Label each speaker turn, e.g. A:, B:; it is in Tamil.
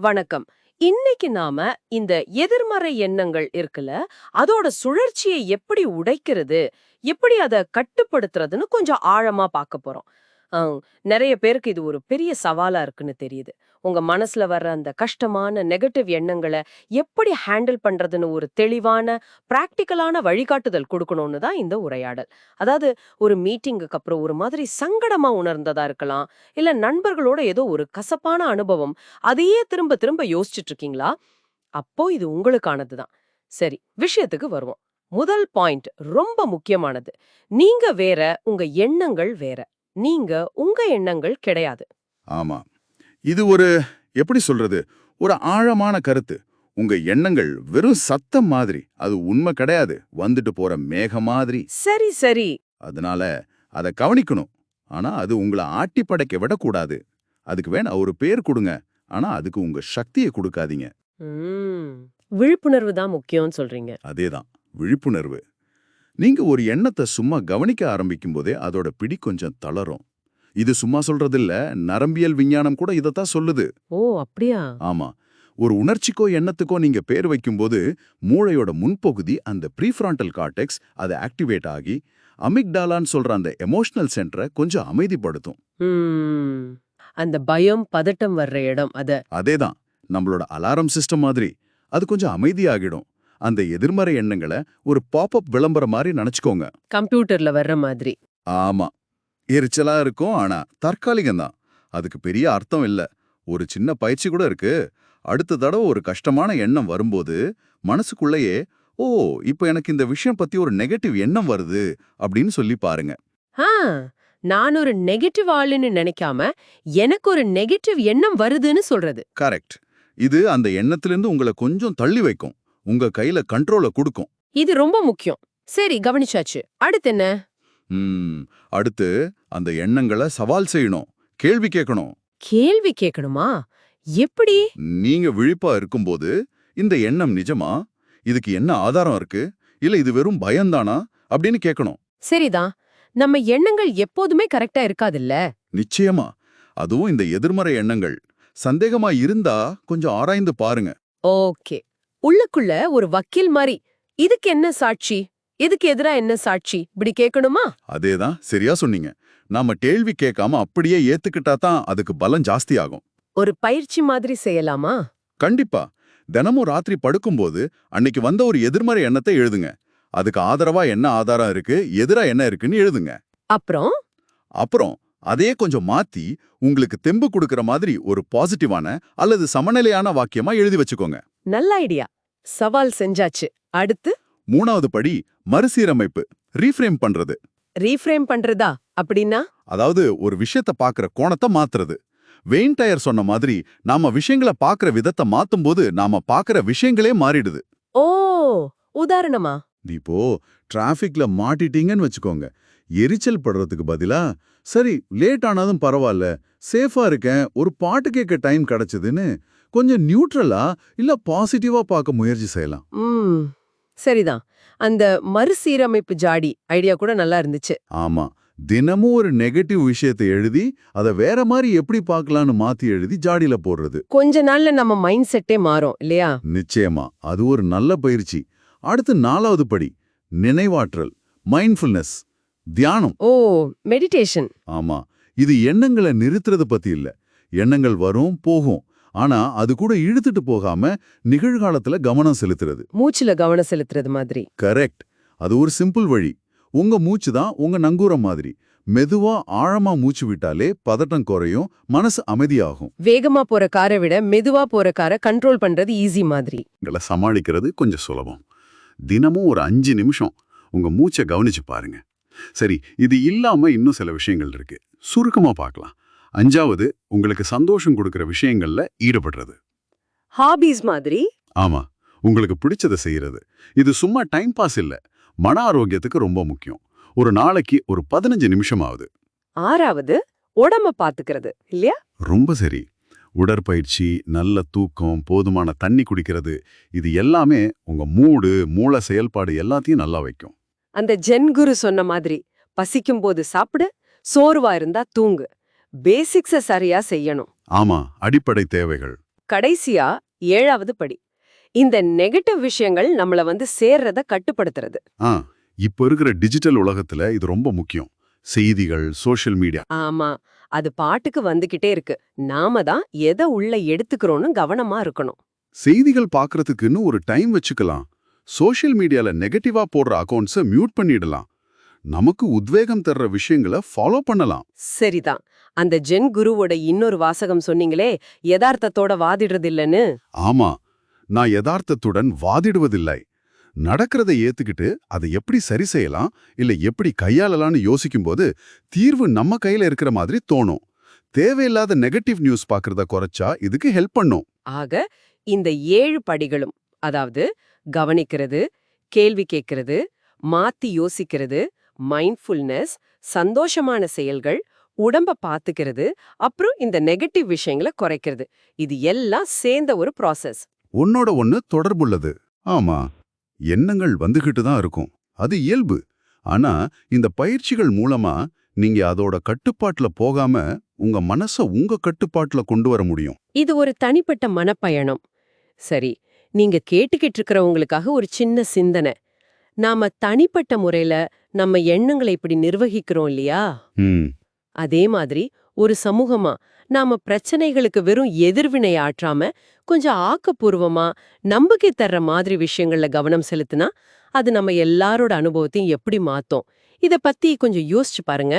A: வணக்கம். இன்னைக்கு நாம இந்த எதிர்மறை எண்ணங்கள் இருக்குல்ல அதோட சுழற்சியை எப்படி உடைக்கிறது எப்படி அதை கட்டுப்படுத்துறதுன்னு கொஞ்சம் ஆழமா பார்க்க போறோம். நிறைய பேருக்கு இது ஒரு பெரிய சவாலா இருக்குன்னு தெரியுது. உங்க மனசுல வர்ற அந்த கஷ்டமான நெகட்டிவ் எண்ணங்களை எப்படி ஹேண்டில் பண்றதுன்னு ஒரு தெளிவான பிராக்டிக்கலான வழிகாட்டுதல் கொடுக்கணும்னு தான் இந்த உரையாடல். அதாவது ஒரு மீட்டிங்குக்கு அப்புறம் ஒரு மாதிரி சங்கடமா உணர்ந்ததா இருக்கலாம் இல்ல நண்பர்களோட ஏதோ ஒரு கசப்பான அனுபவம் அதையே திரும்ப திரும்ப யோசிச்சுட்டு இருக்கீங்களா அப்போ இது உங்களுக்கானது தான். சரி விஷயத்துக்கு வருவோம். முதல் பாயிண்ட் ரொம்ப முக்கியமானது. நீங்க வேற உங்க எண்ணங்கள் வேற. நீங்க உங்க எண்ணங்கள் கிடையாது.
B: ஆமா. இது ஒரு எப்படி சொல்றது? ஒரு ஆழமான கருத்து. உங்க எண்ணங்கள் வெறும் சத்தம் மாதிரி. அது உண்மை கிடையாது. வந்துட்டு போற மேக மாதிரி.
A: சரி சரி.
B: அதனால அதை கவனிக்கணும். ஆனா அது உங்களை ஆட்டி படைக்க விடக்கூடாது. அதுக்கு வேணா ஒரு பேர் கொடுங்க. ஆனா அதுக்கு உங்க சக்தியை கொடுக்காதீங்க.
A: விழிப்புணர்வு தான் முக்கியம்னு சொல்றீங்க.
B: அதேதான். விழிப்புணர்வு. நீங்க ஒரு எண்ணத்தை சும்மா கவனிக்க ஆரம்பிக்கும் போதே அதோட பிடி கொஞ்சம் தளரும். இது சும்மா சொல்றதில்ல நரம்பியல் விஞ்ஞானம் கூட இதைத்தான் சொல்லுது.
A: ஓ அப்படியா?
B: ஆமா. ஒரு உணர்ச்சிக்கோ எண்ணத்துக்கோ நீங்க பேர் வைக்கும்போது மூளையோட முன்பகுதி அந்த ப்ரீஃப்ராண்டல் கார்டெக்ஸ் அது ஆக்டிவேட் ஆகி அமிக்டாலான்னு சொல்ற அந்த எமோஷனல் சென்டரை கொஞ்சம் அமைதிப்படுத்தும்.
A: அந்த பயம் பதட்டம் வர்ற இடம் அத.
B: அதேதான். நம்மளோட அலாரம் சிஸ்டம் மாதிரி. அது கொஞ்சம் அமைதியாகிடும். அந்த எதிர்மறை எண்ணங்களை ஒரு பாப்அப் விளம்பரம் மாதிரி நினைச்சுக்கோங்க.
A: கம்ப்யூட்டர்ல வர்ற மாதிரி.
B: ஆமா. எரிச்சலா இருக்கும் ஆனா தற்காலிகம்தான். அதுக்கு பெரிய அர்த்தம் இல்ல. ஒரு சின்ன பயிற்சி கூட இருக்கு. அடுத்த தடவை ஒரு கஷ்டமான எண்ணம் வரும்போது மனசுக்குள்ளேயே ஓ இப்போ எனக்கு இந்த விஷயம் பத்தி ஒரு நெகட்டிவ் எண்ணம் வருது அப்படின்னு சொல்லி பாருங்க.
A: நான் ஒரு நெகட்டிவ் ஆளுன்னு நினைக்காம எனக்கு ஒரு நெகட்டிவ் எண்ணம் வருதுன்னு சொல்றது.
B: கரெக்ட் இது அந்த எண்ணத்திலிருந்து உங்களை கொஞ்சம் தள்ளி வைக்கும். உங்க கையில கண்ட்ரோலை கொடுக்கும்.
A: இது ரொம்ப முக்கியம். சரி கவனிச்சாச்சு. அடுத்து என்ன?
B: அடுத்து அந்த எண்ணங்களை சவால் செய்யணும். கேள்வி கேட்கணும்.
A: கேள்வி கேட்கணுமா? எப்படி?
B: நீங்க விழிப்பா இருக்கும்போது இந்த எண்ணம் நிஜமா? இதுக்கு என்ன ஆதாரம் இருக்கு? இல்ல இது வெறும் பயம்தானா அப்படின்னு கேட்கணும்.
A: சரிதான். நம்ம எண்ணங்கள் எப்போதுமே கரெக்டா இருக்காதுல்ல?
B: நிச்சயமா. அதுவும் இந்த எதிர்மறை எண்ணங்கள். சந்தேகமா இருந்தா கொஞ்சம் ஆராய்ந்து பாருங்க.
A: ஓகே. உள்ளுக்குள்ள ஒரு வக்கீல் மாதிரி இதுக்கு என்ன சாட்சி? இதுக்கு எதிரா என்ன சாட்சி? இப்படி கேட்கணுமா
B: அதேதான் சரியா சொன்னீங்க. நாம கேள்வி கேட்காம அப்படியே ஏத்துக்கிட்டா தான் அதுக்கு பலம் ஜாஸ்தி ஆகும்.
A: ஒரு பயிற்சி மாதிரி செய்யலாமா?
B: கண்டிப்பா. தினமும் ராத்திரி படுக்கும்போது அன்னைக்கு வந்த ஒரு எதிர்மறை எண்ணத்தை எழுதுங்க. அதுக்கு ஆதரவா என்ன ஆதாரம் இருக்கு எதிரா என்ன இருக்குன்னு எழுதுங்க.
A: அப்புறம்?
B: அப்புறம் அதையே கொஞ்சம் மாத்தி உங்களுக்கு தெம்பு கொடுக்கிற மாதிரி ஒரு பாசிட்டிவான அல்லது சமநிலையான வாக்கியமா எழுதி வச்சுக்கோங்க.
A: நல்ல ஐடியா. சவால் செஞ்சாச்சு. அடுத்து?
B: மூணாவது படி மறுசீரமைப்பு. ரீஃப்ரேம் பண்றது.
A: ரீஃப்ரேம் பண்றதா? அப்படின்னா?
B: அதாவது ஒரு விஷயத்த பாக்குற கோணத்தை மாத்துறது. வெயின் டயர் சொன்ன மாதிரி நாம விஷயங்களை பாக்குற விதத்தை மாத்தும்போது நாம பாக்குற விஷயங்களே மாறிடுது.
A: ஓ! உதாரணமா?
B: இப்போ டிராஃபிக்ல மாட்டிட்டீங்கன்னு வச்சுக்கோங்க. எரிச்சல் படுறதுக்கு பதிலா சரி லேட் ஆனாலும் பரவாயில்ல சேஃபா இருக்கேன் ஒரு பாட்டு கேட்க டைம் கிடைச்சதுன்னு கொஞ்சம் நியூட்ரலா இல்ல பாசிட்டிவா பார்க்க முயற்சி செய்யலாம்.
A: சரிதான். அந்த மறுசீரமைப்பு ஜாடி ஐடியா கூட நல்லா இருந்துச்சு.
B: ஆமா. தினமும் ஒரு நெகட்டிவ் விஷயத்தை எழுதி அதை வேற மாதிரி எப்படி பார்க்கலான்னு மாத்தி எழுதி ஜாடியில போடுறது.
A: கொஞ்ச நாள்ல நம்ம மைண்ட் செட்டே மாறும் இல்லையா?
B: நிச்சயமா. அது ஒரு நல்ல பயிற்சி. அடுத்து நாலாவது படி நினைவாற்றல் மைண்ட்ஃபுல்னஸ் தியானம்.
A: ஓ மெடிடேஷன்
B: ஆமா. இது எண்ணங்களை நிறுத்துறது பத்தி இல்ல. எண்ணங்கள் வரும் போகும். ஆனா அது கூட இழுத்துட்டு போகாம நிகழ்காலத்துல கவனம் செலுத்துறது.
A: மூச்சுல கவனம் செலுத்துறது மாதிரி.
B: கரெக்ட். அது ஒரு சிம்பிள் வழி. உங்க மூச்சு தான் உங்க நங்கூரம் மாதிரி. மெதுவா ஆழமா மூச்சு விட்டாலே பதட்டம் குறையும் மனசு அமைதியாகும்.
A: வேகமா போற காரை விட மெதுவா போற காரை கண்ட்ரோல் பண்றது ஈஸி மாதிரி.
B: உங்களை சமாளிக்கிறது கொஞ்சம் சுலபம். தினமும் ஒரு அஞ்சு நிமிஷம். உங்க மூச்சை கவனிச்சு பாருங்க. சரி இது இல்லாம இன்னும் சில விஷயங்கள் இருக்கு. சுருக்கமா பார்க்கலாம். அஞ்சாவது உங்களுக்கு சந்தோஷம் கொடுக்கிற விஷயங்கள்ல ஈடுபடுறது.
A: ஹாபீஸ் மாதிரி?
B: ஆமா உங்களுக்கு பிடிச்சதை செய்யறது. இது சும்மா டைம் பாஸ் இல்ல மன ஆரோக்கியத்துக்கு ரொம்ப முக்கியம். ஒரு நாளைக்கு ஒரு பதினஞ்சு நிமிஷம் ஆகுது
A: ஆறாவது உடம்ப பாத்துக்கிறது இல்லையா?
B: ரொம்ப சரி. உடற்பயிற்சி நல்ல தூக்கம் போதுமான தண்ணி குடிக்கிறது இது எல்லாமே உங்க மூடு மூளை செயல்பாடு எல்லாத்தையும் நல்லா வைக்கும்.
A: அந்த ஜென் குரு சொன்ன மாதிரி பசிக்கும் போது சாப்பிடு சோர்வா இருந்தா தூங்கு. பேசிக்ஸ சரியா செய்யணும்.
B: ஆமா அடிப்படை தேவைகள்.
A: கடைசியா ஏழாவது படி. இந்த நெகட்டிவ் விஷயங்கள் நம்மள வந்து சேர்றத கட்டுப்படுத்துறது.
B: ஆ இப்போ இருக்கிற டிஜிட்டல் உலகத்துல இது ரொம்ப முக்கியம். செய்திகள் சோஷியல் மீடியா
A: ஆமா அது பாட்டுக்கு வந்துகிட்டே இருக்கு. நாம தான் எதை உள்ள எடுத்துக்கிறோம்னு கவனமா இருக்கணும்.
B: செய்திகள் பார்க்கறதுக்குன்னு ஒரு டைம் வச்சுக்கலாம். சோஷியல் மீடியால நெகட்டிவா போடுற அக்கவுண்ட்ஸை மியூட் பண்ணிடலாம். நமக்கு உத்வேகம் தர்ற விஷயங்களை ஃபாலோ பண்ணலாம்.
A: சரிதான். அந்த ஜென் குருவோட இன்னொரு வாசகம் சொன்னீங்களே யதார்த்தத்தோட வாதிடுறது இல்லைன்னு
B: ஆமா நான் யதார்த்தத்துடன் வாதிடுவதில்லை. நடக்கிறதை ஏத்துக்கிட்டு அதை எப்படி சரி செய்யலாம் இல்ல எப்படி கையாளலாம்னு யோசிக்கும்போது தீர்வு நம்ம கையில இருக்கிற மாதிரி தோணும். தேவையில்லாத நெகட்டிவ் நியூஸ் பார்க்கறத குறைச்சா இதுக்கு ஹெல்ப் பண்ணும்.
A: ஆக இந்த ஏழு படிகளும் அதாவது கவனிக்கிறது கேள்வி கேட்கிறது மாத்தி யோசிக்கிறது மைண்ட்ஃபுல்னஸ் சந்தோஷமான செயல்கள் உடம்ப பாத்துக்கிறது அப்புறம் இந்த நெகட்டிவ் விஷயங்களை குறைக்கிறது. இது எல்லாம் சேர்ந்த ஒரு ப்ராசஸ்
B: ஒன்னோட ஒன்னு தொடர்புள்ளது. ஆமா எண்ணங்கள் வந்துகிட்டு தான் இருக்கும். அது இயல்பு. ஆனா இந்த பயிற்சிகள் மூலமா நீங்க அதோட கட்டுப்பாட்டுல போகாம உங்க மனச உங்க கட்டுப்பாட்டுல கொண்டு வர முடியும்.
A: இது ஒரு தனிப்பட்ட மனப்பயணம். சரி நீங்க கேட்டுக்கிட்டு இருக்கிறவங்களுக்காக ஒரு சின்ன சிந்தனை. நாம தனிப்பட்ட முறையில நம்ம எண்ணங்களை இப்படி நிர்வகிக்கிறோம் இல்லையா? அதே மாதிரி ஒரு சமூகமா நாம பிரச்சனைகளுக்கு வெறும் எதிர்வினை ஆற்றாம கொஞ்சம் ஆக்கப்பூர்வமா நம்பிக்கை தர்ற மாதிரி விஷயங்கள்ல கவனம் செலுத்தினா அது நம்ம எல்லாரோட அனுபவத்தையும் எப்படி மாத்தோம்? இத பத்தி கொஞ்சம் யோசிச்சு பாருங்க.